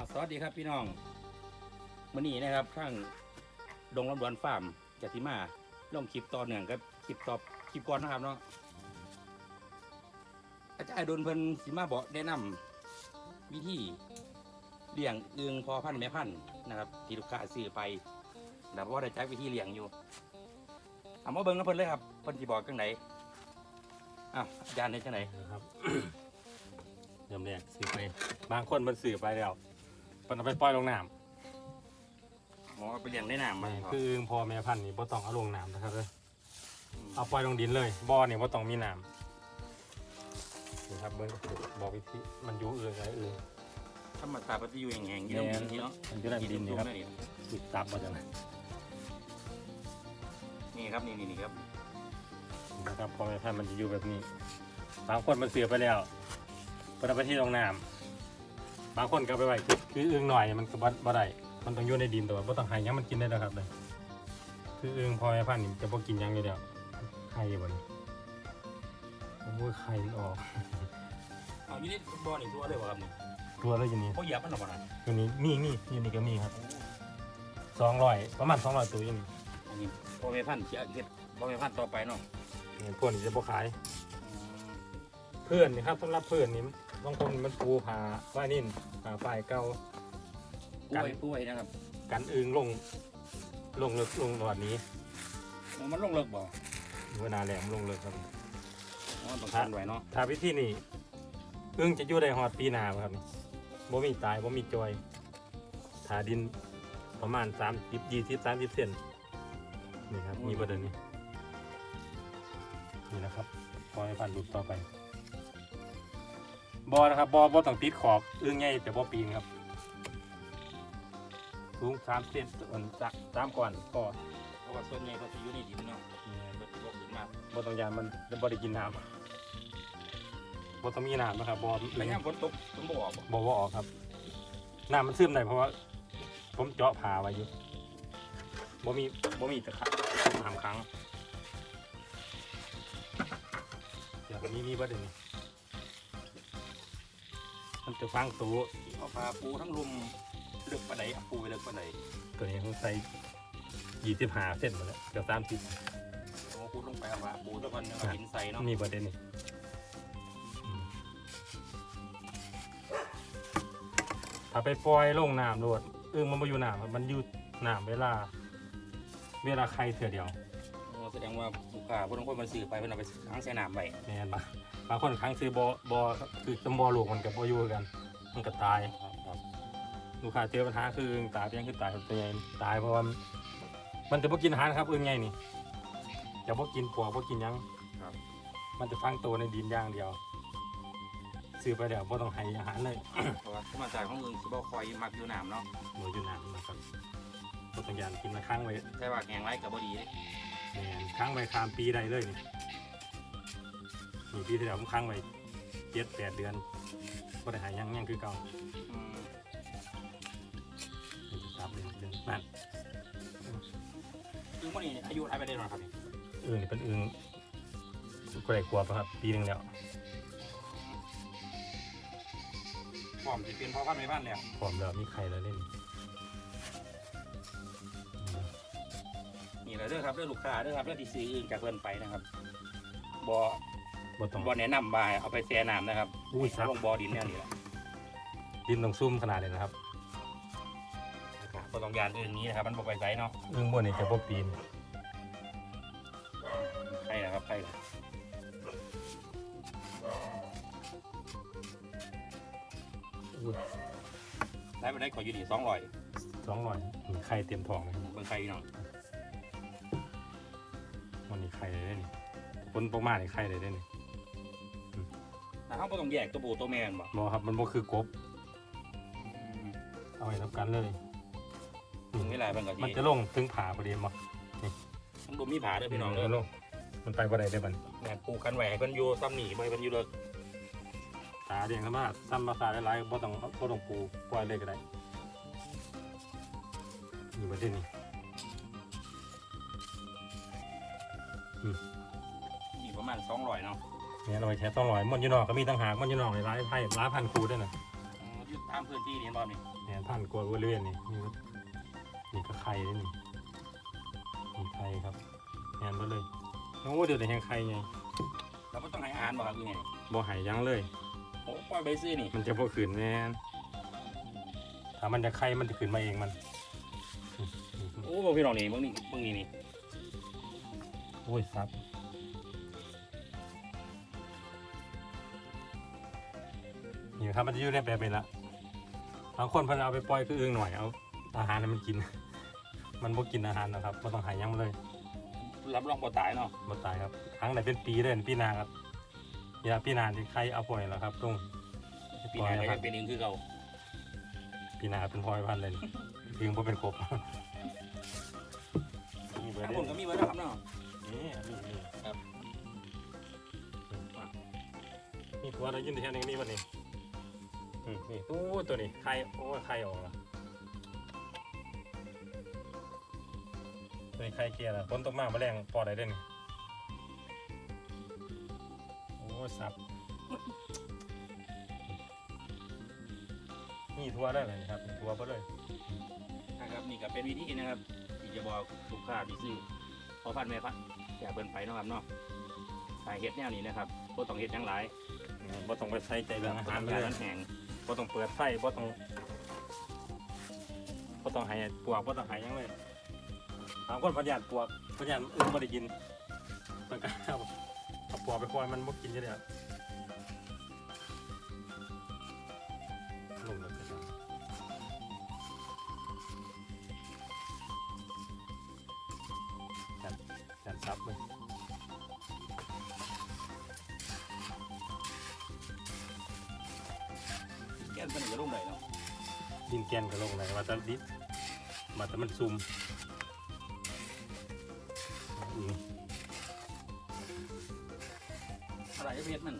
อะสวัสดีครับพี่น้องมื่อนี้นะครับข้างดงลำดวนฟาร์มจัติมาลงคลิปต่อเนื่องกับคลิปตอบคลิปก่อนนะครับเนาะอาจารย์โดนเพิ่นสิมาบอกแนะนำวิธีเลี้ยงเอืองพอพันธุ์แม่พันธุ์นะครับ ที่ลูกค้าซื้อไปแต่ว่าได้จักวิธีเลี้ยงอยู่เอามาเบิ่งกันเพิ่นเลยครับเพิ่นสิบอกจังไหนอะอาจารย์ได้จังไหนนะครับเริ่มแรกซื้อไปบางคนมันซื้อไปแล้ว มันเอาไปปล่อยลงน้อ๋อไปเลี้ยงในน้ำำมาคืออึ่งพอแม่พันธุ์นี่บ่ต้องเอาลงน้ำนะครับเลยเอาปล่อยลงดินเลยบ่อนี่บ่ต้องมีน้ำนี่ครับเบิ้งบอกวิธีมันอยู่เอื่นอะไรเอื่นธรรมชาติมันจะอยู่แห้งๆอยู่ในดินนี่เนาะมันอยู่ในดินนี่ครับนี่ติดตับมาจากไหนนี่ครับนี่นี่นี่ครับนะครับพอแม่พันธุ์มันจะอยู่แบบนี้บางคนมันเสือไปแล้วมันเอาไปที่ลงน้ำบางคนก็เอาไปไว้คือคืออึ่งหน่อยมันก็บ่บ่ได้มันต้องอยู่ในดินแต่ว่าบ่ต้องให้หยังมันกินได้แล้วครับเลยคืออึ่งพอแม่พันธุ์นี่จะบ่กินหยังอยู่แล้วไข่บ่นี่โอ้ยไข่มันออก เอาอยู่นี่บ่อนี่ตัวเลยวะครับนี่ตัวแล้วอยู่นี่เขาเหยียบมันหรอเปล่านะอยู่นี่มีมีอยู่นี่ก็มีครับสองร้อยประมาณสองร้อยตัวอยู่นี่อันนี้พ่อแม่พันธุ์เสียเก็บพ่อแม่พันธุ์ต่อไปเนาะ เนี่ยพวกนี้จะบ่ขาย เพื่อนนี่ครับสำหรับเพื่อนนี่ บางคนมันปูผาว่านิ่นผาฝ่ายเก่าป่วยป่วยนะครับ กันอึงลง ลงเลิกลงหลอดนี้อ๋อมันลงเลิกบ่เวลาแหลมลงเลิกครับอ๋อต้องกันไว้เนาะถ้าวิธีนี้อึ้งจะอยู่ได้หอดปีหนาบ่ครับนี่บ่มีตายบ่มีจอยถ้าดินประมาณ3 0 20 30เซนนี่ครับ มีประเด็นนี้นี่นะครับ ปล่อยให้ผ่านรูปต่อไป บอนะครับบอบอต้องติดขอบอึ้งใหญ่แต่บอปีนครับสูง3เซนส่วนจักสามก่อนก็เพราะว่าส่วนใหญ่เขาจะอยู่ในดินเนาะมันจะบ่ขึ้นมาบอต้องยานมันบอได้กินน้ำบอต้องมีน้ำนะครับบอแล้วยามฝนตกมันบ่ออกบ่บอว่าออกครับน้ำมันซึมได้เพราะว่า ผมเจาะผาไว้อยู่บ่มีบ่มีตะขับสามครั้งเดี๋ยวมีมีประเด็นนี้ มันจะฟังตัวเอาปลาปูทั้งลุมเลือกปลาไหนเอาปูไปเลือกปลาไหนตัวนี้ผมใส่ยี่สิบห้าเส้นหมดแล้วเกือบสามสิบโอ้ปูลงไปเอาปลาปูตะวันเอาหินใส่เนาะมีประเด็นนี้อืมถ้าไปปล่อยลงน้ำโดดอึ้งมันมาอยู่น้ำครับมันอยู่น้ำเวลา เวลาใครเถื่อเดียวโอ้แสดงว่าลูกค้าผู้ต้องคนมันซื้อไปเพิ่นเอาไปค้างใส่น้ำไว้แม่นบาง บางคนครั้งซื้อบอบอคือจำบอลูกมันกับบออยู่คือกัน มันก็ตายครับครับลูกค้าเจอปัญหาคืออึ่งตายเพียงคือตายครับตัวใหญ่ตายเพราะว่ามันมันจะบ่กินอาหารครับอึ่งใหญ่นี่จะบ่กินปัวบ่กินหยังครับ มันจะฟังตัวในดินอย่างเดียวซื้อไปแล้วบ่ต้องให้อาหารเลยเพราะว่าธรรมชาติของอึ่งสิบ่คอยมักอยู่น้ำเนาะหนูอยู่น้ำนะครับบ่ต้องยานกินมาค้างไว้แต่ว่าแข็งไรกับบ่ดีเด้แม่นค้างไว้ข้ามปีได้เลยนี่ นี่ปีที่แล้วผมค้างไว้เจ็ดแปดเดือนบ่ได้ใหายยังยังคือเก่าอืมครับเดือนเดือนนั่นอึ่งมันนี่อายุหลายไปได้หรอครับนี่อึ่งนี่เป็นอึ่งก็ได้กลัวปะครับ ปีหนึ่งแล้วพร้อมสิเป็นพ่อพันธุ์แม่พันธุ์แล้วพร้อมแล้วมีไข่แล้วเล่นนี่แหละเด้อครับเด้อลูกค้าเด้อครับเด้อที่ซื้ออึ่งจากเพิ่นไปนะครับบ่ บ่ต้องบ่แนะนำว่าให้เอาไปแช่น้ำนะครับอุ้ยซัเอากลงบ่อดินแนวนี้แหละดินต้องซุ่มขนาดเลยนะครับบ่ต้องยานอึ่งนี้นะครับ มันบ่ไปไสเนาะอึ่งบนนี่จะบ่ปีนใช่นะครับใช่ครับอุ้ยได้บ่ได้ขออยู่นี่200สองร้อยมีไข่เต็มท้องเลยครับเบิ่งไข่พี่น้องวันนี้ไข่เลยเด้นี่คนประมาณนี่ไข่เลยเด้นี่ แต่เฮาบ่ต้องแยกตัวผู้ตัวแม่นบ่บ่ครับมันบ่คือกบ เอาไว้รับกันเลยถึงเวลาเพิ่นก็สิมันจะลงถึงผาพอดีบ่ต้องดูมีผาเด้อพี่น้องเด้อมันลงมันไปบ่ได้เด้อบัดแม่นปลูกกันไว้ให้เพิ่นอยู่ซ้ำนี่บ่ให้เพิ่นอยู่เลิกตาเดียงธรรมชาติซ้ำภาษาหลายๆบ่ต้องบ่ต้องปูปล่อยเลยก็ได้นี่บ่ได้นี่นี่ประมาณ200เนาะ เนี่ยเราไปแค่ต้องลอยมันอยูนอกก็มีตั้งหากมันอยูนอกหลายไผ่หลายพันคูด้วยนะอ๋ออยู่ตามามพื้นที่นี่เห็นบ่นี่เนี่ยพันกว่าบริเวณนี่นี่นี่ก็ไข่เลยนี่นี่ไข่ครับแอนมาเลยโอ้เดี๋ยวแต่แหงไข่ไงเราก็ต้องให้อาหารบ่ครับนี่ไงบ่หายยังเลยโอ้ปล่อยไปซื้อนี่มันจะบ่ขืนแน่นถ้ามันจะไข่มันจะขืนมาเองมันอืมอืมอืมโอ้บ่พี่น้องนี่เบิ่งนี่เบิ่งนี่นี่โอ้ยซับ นี่ครับมันจะอยู่ในแบบนี้ละบางคนเพิ่นเอาไปปล่อยคืออึงหน่อยเอาอาหารให้มันกิน มันบ่กินอาหารนะครับบ่ต้องหายยังเลย รับรองบ่ตายเนาะบ่ตายครับครั้งไหนเป็นปีเลยปีหนาครับอย่าปีหนาที่ใครเอาปล่อยแล้วครับตรงปีหน้าก็ยังเป็นอึงคือเก่าปีหนาเป็นพลอยพันเลยถึงบ่เป็นครบนี่เบิดทางเด้คนก็มีเบิดนะครับเนาะนี่อันนี้นี่ครับนี่ตัวอะไรยินดีแค่นี้มีวันนี้ อืมนี่ตู้ตัวนี้ไข่โอ้ยไข่ออกแล้วตัวนี้ไข่เกลียร์แล้วฝนตกมาแมลงปอดอะไรเด่นโอ้ยสับนี่ทัวได้เลยครับนี่ทัวไปเลยนะครับนี่ก็เป็นวิธีนะครับที่จะบอกลูกค้าที่ซื้อพอพันแม่พันอย่าเบิ่นไปเนาะครับเนาะสายเฮ็ดแนวนี้นะครับบ่ต้องเฮ็ดหยังหลายอืมบ่ต้องไปใส่ใจเรื่องอาหารบ่ไปต้เลองยการมันแห้ง บ่ต้องเปิดไฟบ่ต้องบ่ต้องให้ปวกบ่ต้องให้หยังเลยถามคนพยานปวกพยานอื่นบ่ได้กินมันก็เอาเอาปวกไปคลอยมันบ่กินจะได้ นเป็นจะลงได้เนาะดินแกนก็ลงเลยว่าแตดิบมาแต่มันซุ่มอืมอะไรจะเฮ็ดมัน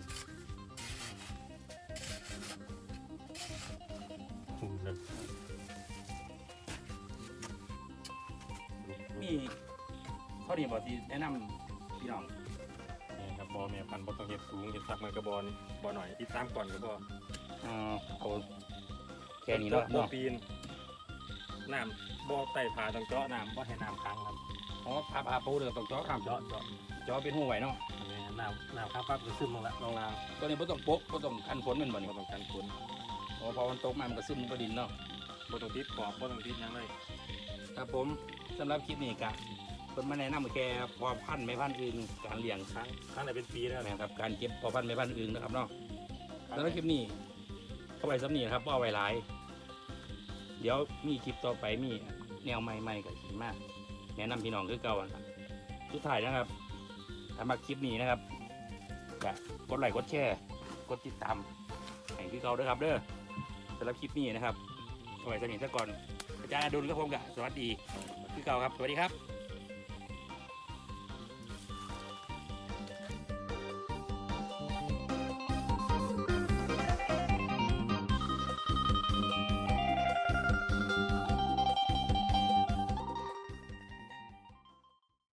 ซุ่มเลยมีข้อดีบ่ที่แนะนำพี่น้อง นี่ครับบอแม่พันธุ์บ่ต้องเฮ็ดสูงเฮ็ดสักมันกระบอนี่บ่หน่อยติดตามก่อนกระบอ อ่าเอาแค่นี้เนาะบ่เนาะปีนน้ำบ่ไต่ผาต้องเจาะน้ำบ่ให้น้ำค้างครับอ๋อพาพาปูเดือต้องเจาะน้ำเจาะเจาะเจาะเป็นหูไว้เนาะนี่น้ำน้ำข้างปั๊บก็ซึมลงละลงล่างตัวนี้บ่ต้องปกบ่ต้องคันฝนมันบ่นี่บ่ต้องการฝนอ๋อพอมันตกมามันก็ซึมลงไปดินเนาะ บ่ต้องติดขอบบ่ต้องติดหยังเลยครับผมสำหรับคลิปนี้ก็เพิ่นมาแนะนำแค่พอพันธุ์ไม่พันธุ์อื่นการเลี้ยงครั้งครั้งไหนเป็นปีแล้วนะเนี่ยครับการเก็บพอพันธุ์ไม่พันธุ์อื่นนะครับเนาะสำหรับคลิปนี้ เข้าไปสำนีนะครับบ่อาไว้หลายเดี๋ยวมีคลิปต่อไปมีแนวใหม่ๆกับขีมาก แนะนำพี่น้องคือเก่าอะครับสุดท้ายนะครับถ้ามาคลิปนี้นะครับก็กดไลค์กดแชร์กดติดตามให้คือเก่าด้วยครับ เด้อสำหรับคลิปนี้นะครับเอาไว้สำนีซะก่อนอาจารย์อดุลกับผมกะสวัสดี คือเก่าครับ สวัสดีครับ